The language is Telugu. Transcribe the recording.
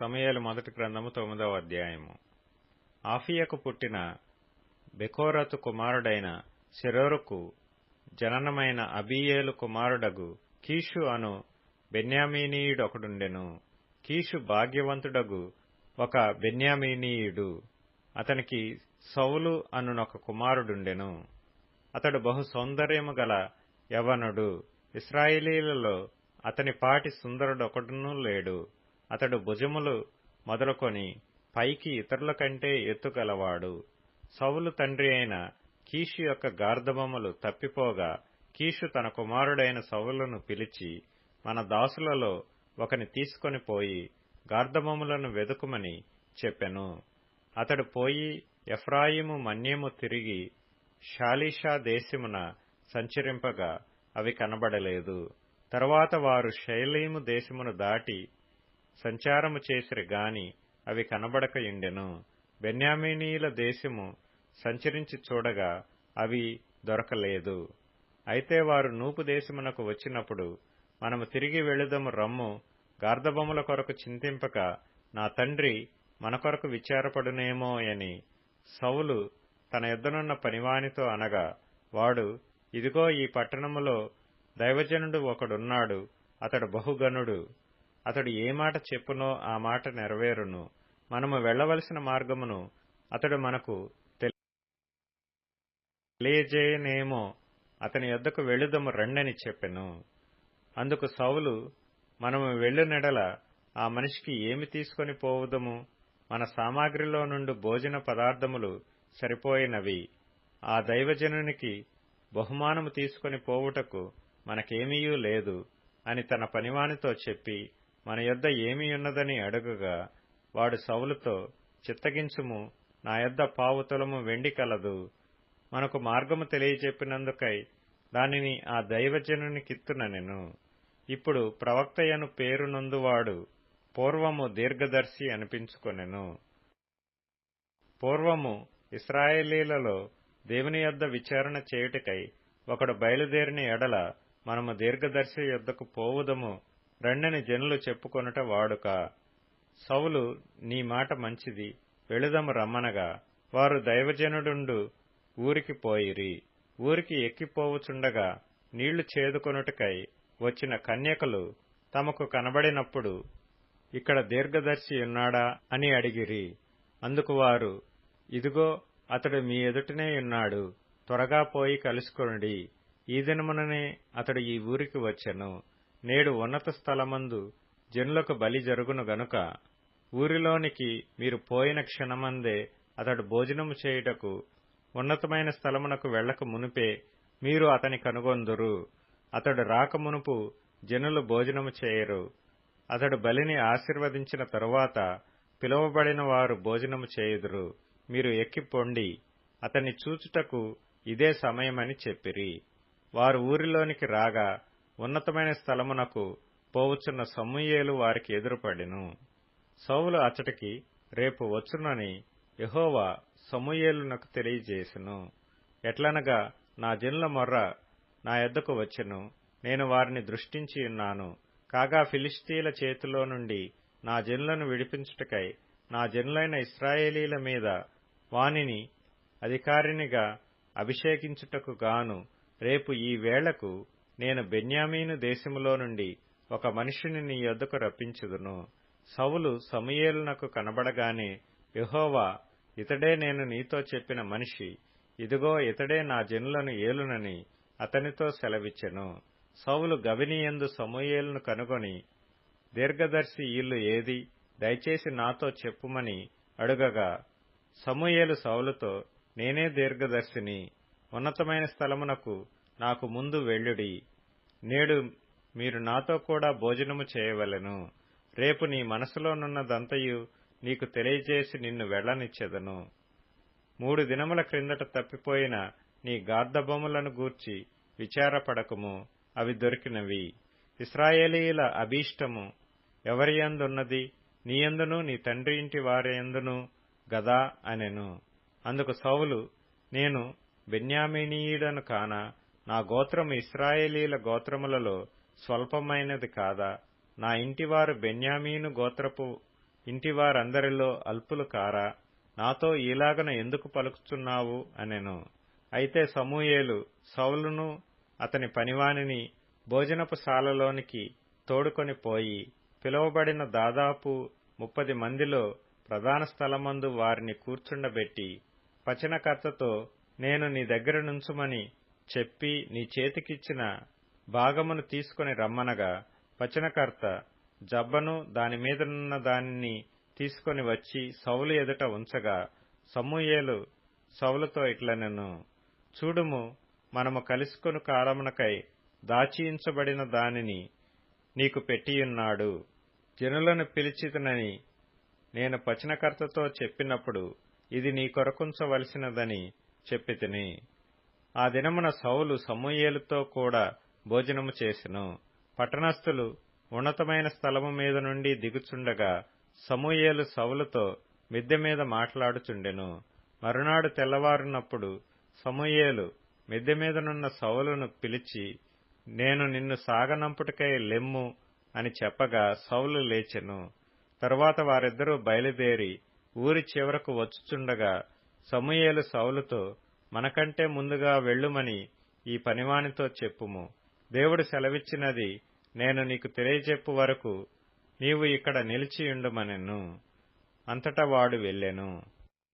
సమయాలు మొదటి గ్రంథము తొమ్మిదవ అధ్యాయము. ఆఫియకు పుట్టిన బెకోరతు కుమారుడైన శిరోరుకు జననమైన అబియేలు కుమారుడగు కీషు అను బెన్యామీనీయుడొకడుండెను. కీషు భాగ్యవంతుడగు ఒక బెన్యామీనీయుడు. అతనికి సౌలు అనునొక కుమారుడుండెను. అతడు బహు సౌందర్యము గల యవనుడు. ఇస్రాయేలీలలో అతని పాటి సుందరుడొకడునూ లేడు. అతడు భుజములు మొదలుకొని పైకి ఇతరుల కంటే ఎత్తుగలవాడు. సౌలు తండ్రి అయిన కీషు యొక్క గార్ధబములు తప్పిపోగా కీషు తన కుమారుడైన సౌలును పిలిచి మన దాసులలో ఒకని తీసుకొని పోయి గార్ధబములను వెదుకుమని చెప్పెను. అతడు పోయి ఎఫ్రాయిము మన్యము తిరిగి షాలీషా దేశమున సంచరింపగా అవి కనబడలేదు. తరువాత వారు శైలీము దేశమును దాటి సంచారము చేసిరి గాని అవి కనబడకయుండెను బెన్యామీనీల దేశము సంచరించి చూడగా అవి దొరకలేదు. అయితే వారు నూపు దేశమునకు వచ్చినప్పుడు మనము తిరిగి వెళుదము రమ్ము గార్ధబొమ్మల కొరకు చింతింపక నా తండ్రి మన కొరకు విచారపడునేమో అని సౌలు తన ఎద్దనున్న పనివానితో అనగా వాడు ఇదిగో ఈ పట్టణములో దైవజనుడు ఒకడున్నాడు అతడు బహుగనుడు అతడు ఏ మాట చెప్పునో ఆ మాట నెరవేరును. మనము వెళ్ళవలసిన మార్గమును అతడు మనకు తెలియజేయనేమో అతని యొద్దకు వెళ్ళుదము రండని చెప్పెను. అందుకు సౌలు మనము వెళ్ళునెడల ఆ మనిషికి ఏమి తీసుకొని పోవుదము? మన సామాగ్రిలో నుండి భోజన పదార్థములు సరిపోయినవి. ఆ దైవజనునికి బహుమానము తీసుకొని పోవుటకు మనకేమీయూ లేదు అని తన పనివానితో చెప్పి మన యొద్ద ఏమియున్నదని అడుగగా వాడు సౌలుతో చిత్తగించుము నా యొద్ద పావుతులము వెండి కలదు. మనకు మార్గము తెలియచెప్పినందుకై దానిని ఆ దైవజనుని కిత్తుననెను ఇప్పుడు ప్రవక్తయను పేరునందువాడు పూర్వము దీర్ఘదర్శి అనిపించుకొనెను. పూర్వము ఇస్రాయేలీలలో దేవుని యొద్ద విచారణ చేయుటకై ఒకడు బయలుదేరిన ఎడల మనము దీర్ఘదర్శి యొద్దకు పోవుదము రెండని జనులు చెప్పుకొనుట వాడుక. సౌలు నీ మాట మంచిది. వెళుదము రమ్మనగా. వారు దైవజనుడుండు ఊరికి పోయిరి. ఊరికి ఎక్కిపోవుచుండగా నీళ్ళు చేదుకొనుటకై వచ్చిన కన్యకలు తమకు కనబడినప్పుడు ఇక్కడ దీర్ఘదర్శి ఉన్నాడా? అని అడిగిరి. అందుకు వారు ఇదిగో అతడు మీ ఎదుటనే ఉన్నాడు. త్వరగా పోయి కలుసుకొనుడి ఈ దినముననే అతడు ఈ ఊరికి వచ్చెను. నేడు ఉన్నత స్థలమందు జనులకు బలి జరుగును గనుక ఊరిలోనికి మీరు పోయిన క్షణమందే అతడు భోజనము చేయుటకు ఉన్నతమైన స్థలమునకు వెళ్ళక మునిపే మీరు అతని కనుగొందురు. అతడు రాక మునుపు జనులు భోజనము చేయరు. అతడు బలిని ఆశీర్వదించిన తరువాత పిలువబడిన వారు భోజనము చేయుదురు. మీరు ఎక్కిపొండి అతన్ని చూచుటకు ఇదే సమయమని చెప్పిరి. వారు ఊరిలోనికి రాగా ఉన్నతమైన స్థలమునకు పోవుచున్న సమూయేలు వారికి ఎదురుపడెను. సౌలు అచ్చటికి రేపు వచ్చునని యహోవా సమూయేలునకు తెలియజేసెను. ఎట్లనగా నా జనుల మొర్ర నా ఎద్దకు వచ్చెను. నేను వారిని దృష్టించి ఉన్నాను. కాగా ఫిలిస్తీన్ల చేతిలో నుండి నా జనులను విడిపించుటకై నా జనులైన ఇస్రాయేలీల మీద వానిని అధికారినిగా అభిషేకించుటకు గాను రేపు ఈ వేళకు నేను బెన్యామీను దేశములో నుండి ఒక మనిషిని నీ యొద్దకు రప్పించుదును. సౌలు సమయేలునకు కనబడగానే యహోవా ఇతడే నేను నీతో చెప్పిన మనిషి. ఇదిగో ఇతడే నా జనులను ఏలునని అతనితో సెలవిచ్చెను. సౌలు గవినియందు సమూయేలును కనుగొని దీర్ఘదర్శి ఇల్లు ఏది? దయచేసి నాతో చెప్పుమని అడుగగా సమూయేలు సౌలుతో నేనే దీర్ఘదర్శిని. ఉన్నతమైన స్థలమునకు నాకు ముందు వెళ్ళుడి. నేడు మీరు నాతో కూడా భోజనము చేయవలెను. రేపు నీ మనసులోనున్నదంతయు నీకు తెలియజేసి నిన్ను వెళ్ళనిచ్చెదను మూడు దినముల క్రిందట తప్పిపోయిన నీ గార్ధబొమ్మలను గూర్చి విచారపడకము. అవి దొరికినవి. ఇస్రాయేలీల అభీష్టము ఎవరియందున్నది? నీయందును నీ తండ్రి ఇంటి వారియందును గదా అనెను. అందుకు సౌలు నేను బెన్యామినీయుడను కాన? నా గోత్రము ఇస్రాయేలీల గోత్రములలో స్వల్పమైనది కాదా? నా ఇంటివారు బెన్యామీను గోత్రపు ఇంటివారందరిలో అల్పులు కారా? నాతో ఈలాగన ఎందుకు పలుకుచున్నావు? అనెను. అయితే సమూయేలు సౌలును అతని పనివానిని భోజనపు శాలలోనికి తోడుకొని పోయి పిలువబడిన దాదాపు ముప్పది మందిలో ప్రధాన స్థలమందు వారిని కూర్చుండబెట్టి పచనకర్తతో నేను నీ దగ్గర నుంచుమని చెప్పి నీ చేతికిచ్చిన భాగమును తీసుకుని రమ్మనగా పచనకర్త జబ్బను దానిమీదనున్న దానిని తీసుకొని వచ్చి సౌలు ఎదుట ఉంచగా సమూయేలు సౌలుతో ఇట్లనెను చూడుము మనము కలుసుకుని కాలమునకై దాచియించబడిన దానిని నీకు పెట్టియున్నాడు. జనులను పిలిచితనని నేను పచనకర్తతో చెప్పినప్పుడు ఇది నీ కొరకుంచవలసినదని చెప్పితిని ఆ దినమున సౌలు సమూయేలుతో కూడా భోజనము చేసెను. పట్టణస్థులు ఉన్నతమైన స్థలము మీద నుండి దిగుచుండగా సమూయేలు సౌలుతో మిద్దె మీద మాట్లాడుచుండెను. మరునాడు తెల్లవారునప్పుడు సమూయేలు మిద్దె మీదనున్న సౌలును పిలిచి నేను నిన్ను సాగనంపుటకై లెమ్ము అని చెప్పగా సౌలు లేచెను. తరువాత వారిద్దరూ బయలుదేరి ఊరి చివరకు వచ్చుచుండగా సమూయేలు సౌలుతో మనకంటే ముందుగా వెళ్ళుమని ఈ పనివానితో చెప్పుము. దేవుడు సెలవిచ్చినది నేను నీకు తెలియజెప్పు వరకు నీవు ఇక్కడ నిలిచియుండుమనెను అంతటా వాడు వెళ్ళెను.